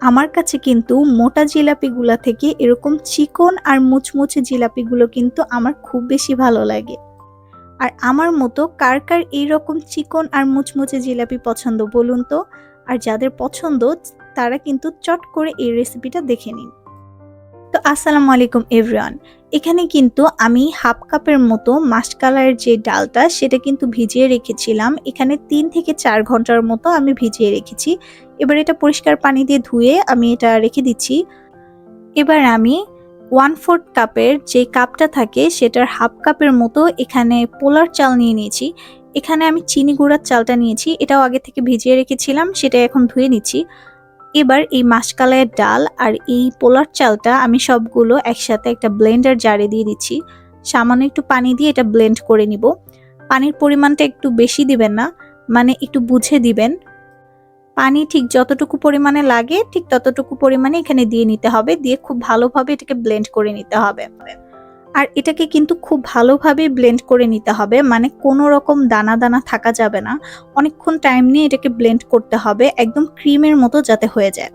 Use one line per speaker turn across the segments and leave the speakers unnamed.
আমার কাছে কিন্তু মোটা জিলাপিগুলা থেকে এরকম চিকন আর মুচমুচে জিলাপিগুলো কিন্তু আমার খুব বেশি ভালো লাগে। আর আমার মতো কার কার এইরকম চিকন আর মুচমুচে জিলাপি পছন্দ বলুন তো? আর যাদের পছন্দ, তারা কিন্তু চট করে এই রেসিপিটা দেখে নিন। তো আসসালামু আলাইকুম, এভরিওয়ান। এখানে কিন্তু আমি হাফ কাপের মতো মাসকালার যে ডালটা, সেটা কিন্তু ভিজিয়ে রেখেছিলাম। এখানে তিন থেকে চার ঘণ্টার মতো আমি ভিজিয়ে রেখেছি। এবার এটা পরিষ্কার পানি দিয়ে ধুয়ে আমি এটা রেখে দিচ্ছি। এবার আমি ওয়ান ফোর্থ কাপের যে কাপটা থাকে, সেটার হাফ কাপের মতো এখানে পোলার চাল নিয়ে নিয়েছি। এখানে আমি চিনি গুঁড়ার চালটা নিয়েছি। এটাও আগে থেকে ভিজিয়ে রেখেছিলাম, সেটা এখন ধুয়ে নিচ্ছি। এবার এই মাসকালাইয়ের ডাল আর এই পোলার চালটা আমি সবগুলো একসাথে একটা ব্লেন্ডার জারে দিয়ে দিচ্ছি। সামান্য একটু পানি দিয়ে এটা ব্লেন্ড করে নিব। পানির পরিমাণটা একটু বেশি দিবেন না মানে একটু বুঝে দিবেন। পানি ঠিক যতটুকু পরিমাণে লাগে, ঠিক ততটুকু পরিমাণে এখানে দিয়ে নিতে হবে। দিয়ে খুব ভালোভাবে এটাকে ব্লেন্ড করে নিতে হবে। আর এটাকে কিন্তু খুব ভালোভাবে ব্লেন্ড করে নিতে হবে মানে কোনো রকম দানা দানা থাকা যাবে না। অনেকক্ষণ টাইম নিয়ে এটাকে ব্লেন্ড করতে হবে, একদম ক্রিমের মতো যাতে হয়ে যায়।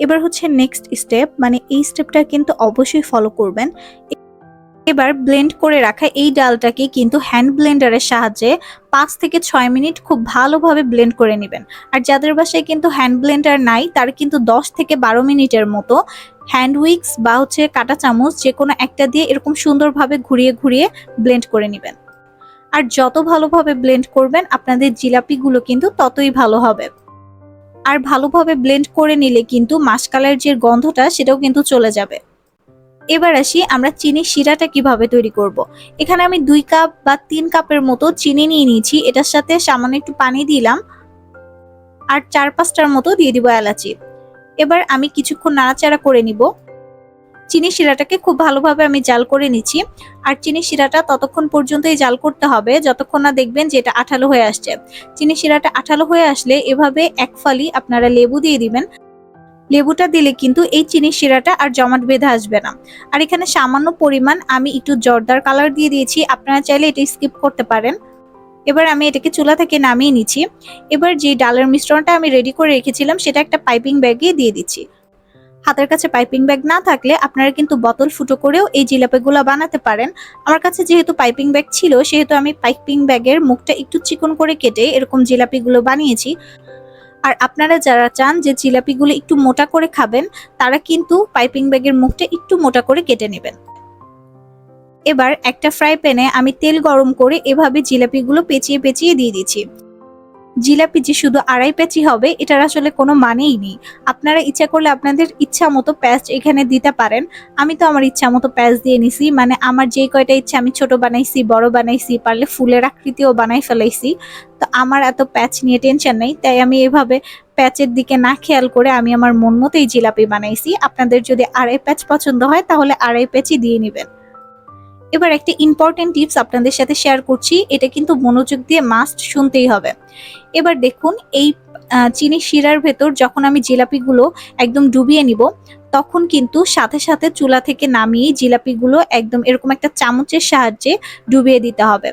এবার হচ্ছে নেক্সট স্টেপ মানে এই স্টেপটা কিন্তু অবশ্যই ফলো করবেন। এবার ব্লেন্ড করে রাখা এই ডালটাকে কিন্তু হ্যান্ড ব্লেন্ডারের সাহায্যে পাঁচ থেকে ছয় মিনিট খুব ভালোভাবে ব্লেন্ড করে নেবেন। আর যাদের বাসায় কিন্তু হ্যান্ড ব্লেন্ডার নাই, তার কিন্তু দশ থেকে বারো মিনিটের মতো হ্যান্ড উইক্স বা হচ্ছে কাটা চামচ যে কোনো একটা দিয়ে এরকম সুন্দরভাবে ঘুরিয়ে ঘুরিয়ে ব্লেন্ড করে নেবেন। আর যত ভালোভাবে ব্লেন্ড করবেন, আপনাদের জিলাপিগুলো কিন্তু ততই ভালো হবে। আর ভালোভাবে ব্লেন্ড করে নিলে কিন্তু মাসকালের যে গন্ধটা, সেটাও কিন্তু চলে যাবে। এবার আসি আমরা চিনি শিরাটা কীভাবে তৈরি করব। এখানে আমি দুই কাপ বা তিন কাপের মতো চিনি নিয়ে নিয়েছি। এটার সাথে সামান্য একটু পানি দিলাম। আর চার পাঁচটার মতো দিয়ে দিব এলাচি। এবার আমি কিছুক্ষণ নাড়াচাড়া করে নিব। চিনি শিরাটাকে খুব ভালোভাবে আমি জাল করে নিচ্ছি। আর চিনি শিরাটা ততক্ষণ পর্যন্তই জাল করতে হবে। যতক্ষণ না দেখবেন যে এটা আঠালো হয়ে আসছে। চিনি শিরাটা আঠালো হয়ে আসলে এভাবে এক ফালি আপনারা লেবু দিয়ে দিবেন। লেবুটা দিলে কিন্তু এই চিনির শিরাটা আর জমাট বেঁধে আসবে না। আর এখানে সামান্য পরিমাণ আমি একটু জর্দার কালার দিয়ে দিয়েছি, আপনারা চাইলে এটা স্কিপ করতে পারেন। এবার আমি এটাকে চুলা থেকে নামিয়ে নিচ্ছি। এবার যে ডালের মিশ্রণটা আমি রেডি করে রেখেছিলাম, সেটা একটা পাইপিং ব্যাগে দিয়ে দিচ্ছি। হাতের কাছে পাইপিং ব্যাগ না থাকলে আপনারা কিন্তু বোতল ফুটো করেও এই জিলাপিগুলো বানাতে পারেন। আমার কাছে যেহেতু পাইপিং ব্যাগ ছিল, সেহেতু আমি পাইপিং ব্যাগের মুখটা একটু চিকন করে কেটে এরকম জিলাপিগুলো বানিয়েছি। আর আপনারা যারা চান যে জিলাপিগুলো একটু মোটা করে খাবেন, তারা কিন্তু পাইপিং ব্যাগের মুখটা একটু মোটা করে কেটে নেবেন। এবার একটা ফ্রাই প্যানে আমি তেল গরম করে এভাবে জিলাপিগুলো পেঁচিয়ে পেঁচিয়ে দিয়ে দিচ্ছি। জিলাপি যে শুধু আড়াই পেঁচি হবে, এটার আসলে কোনো মানেই নেই। আপনারা ইচ্ছা করলে আপনাদের ইচ্ছা মতো প্যাচ এখানে দিতে পারেন। আমি তো আমার ইচ্ছা মতো প্যাচ দিয়ে নিছি। মানে আমার যে কয়টা ইচ্ছা, আমি ছোট বানাইছি, বড় বানাইছি, পারলে ফুলের আকৃতিও বানাই ফেলাইছি। তো আমার এত প্যাচ নিয়ে টেনশন নেই। তাই আমি এভাবে প্যাচের দিকে না খেয়াল করে আমি আমার মন মতোই জিলাপি বানাইছি। আপনাদের যদি আড়াই প্যাচ পছন্দ হয়, তাহলে আড়াই প্যাচই দিয়ে নেবেন। এবার একটা ইম্পর্টেন্ট টিপস আপনাদের সাথে শেয়ার করছি, এটা কিন্তু মনোযোগ দিয়ে মাস্ট শুনতেই হবে। এবার দেখুন, এই চিনি শিরার ভেতর যখন আমি জিলাপিগুলো একদম ডুবিয়ে নিব, তখন কিন্তু সাথে সাথে চুলা থেকে নামিয়ে জিলাপিগুলো একদম এরকম একটা চামচের সাহায্যে ডুবিয়ে দিতে হবে।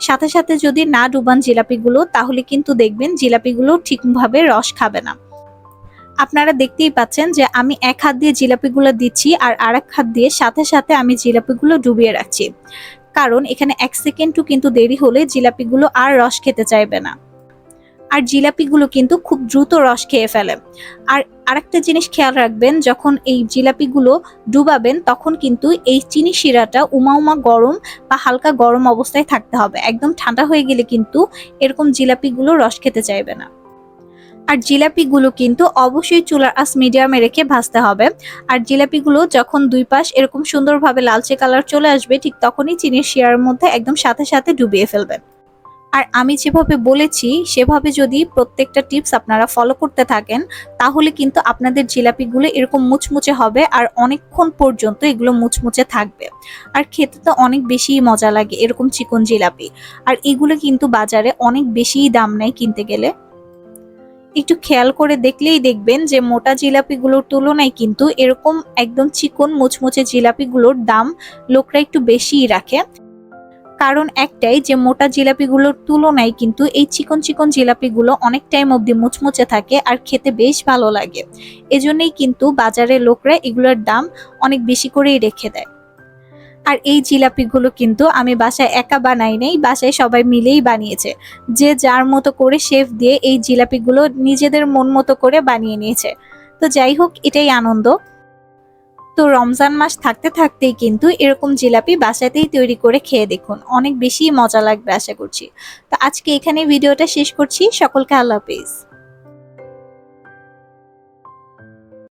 সাথে সাথে যদি না ডুবান জিলাপিগুলো, তাহলে কিন্তু দেখবেন জিলাপিগুলো ঠিকভাবে রস খাবে না। আপনারা দেখতেই পাচ্ছেন যে আমি এক হাত দিয়ে জিলাপিগুলো দিচ্ছি আর আর এক হাত দিয়ে সাথে সাথে আমি জিলাপিগুলো ডুবিয়ে রাখছি। কারণ এখানে এক সেকেন্ডও কিন্তু দেরি হলে জিলাপিগুলো আর রস খেতে চাইবে না। আর জিলাপিগুলো কিন্তু খুব দ্রুত রস খেয়ে ফেলে। আর আরেকটা জিনিস খেয়াল রাখবেন, যখন এই জিলাপিগুলো ডুবাবেন, তখন কিন্তু এই চিনি শিরাটা উমা উমা গরম বা হালকা গরম অবস্থায় থাকতে হবে। একদম ঠান্ডা হয়ে গেলে কিন্তু এরকম জিলাপিগুলো রস খেতে চাইবে না। আর জিলাপিগুলো কিন্তু অবশ্যই চুলার আস মিডিয়ামে রেখে ভাজতে হবে। আর জিলাপিগুলো যখন দুই পাশ এরকম সুন্দরভাবে লালচে কালার চলে আসবে, ঠিক তখনই চিনির শিয়ার মধ্যে একদম সাথে সাথে ডুবিয়ে ফেলবেন। আর আমি যেভাবে বলেছি, সেভাবে যদি প্রত্যেকটা টিপস আপনারা ফলো করতে থাকেন, তাহলে কিন্তু আপনাদের জিলাপিগুলো এরকম মুচমুচে হবে আর অনেকক্ষণ পর্যন্ত এগুলো মুচমুচে থাকবে। আর খেতে তো অনেক বেশি মজা লাগে এরকম চিকন জিলাপি। আর এগুলো কিন্তু বাজারে অনেক বেশিই দাম নেয় কিনতে গেলে। একটু খেয়াল করে দেখলেই দেখবেন যে মোটা জিলাপিগুলোর তুলনায় কিন্তু এরকম একদম চিকন, মুচমুচে জিলাপিগুলোর দাম লোকরা একটু বেশিই রাখে। কারণ একটাই যে মোটা জিলাপিগুলোর তুলনায় কিন্তু এই চিকন চিকন জিলাপিগুলো অনেক টাইম অবধি মুচমুচে থাকে আর খেতে বেশ ভালো লাগে। এজন্যই কিন্তু বাজারে লোকরা এগুলোর দাম অনেক বেশি করেই রেখে দেয়। আর এই জিলাপিগুলো কিন্তু আমি বাসায় একা বানাই নাই, বাসায় সবাই মিলেই বানিয়েছে। যে যার মতো করে শেফ দিয়ে এই জিলাপিগুলো নিজেদের মন মতো করে বানিয়ে নিয়েছে। তো যাই হোক, এটাই আনন্দ। তো রমজান মাস থাকতে থাকতেই কিন্তু এরকম জিলাপি বাসাতেই তৈরি করে খেয়ে দেখুন। অনেক বেশি মজা লাগবে, আশা করছি। তো আজকে এখানে ভিডিওটা শেষ করছি। সকলকে আল্লাহ হাফিজ।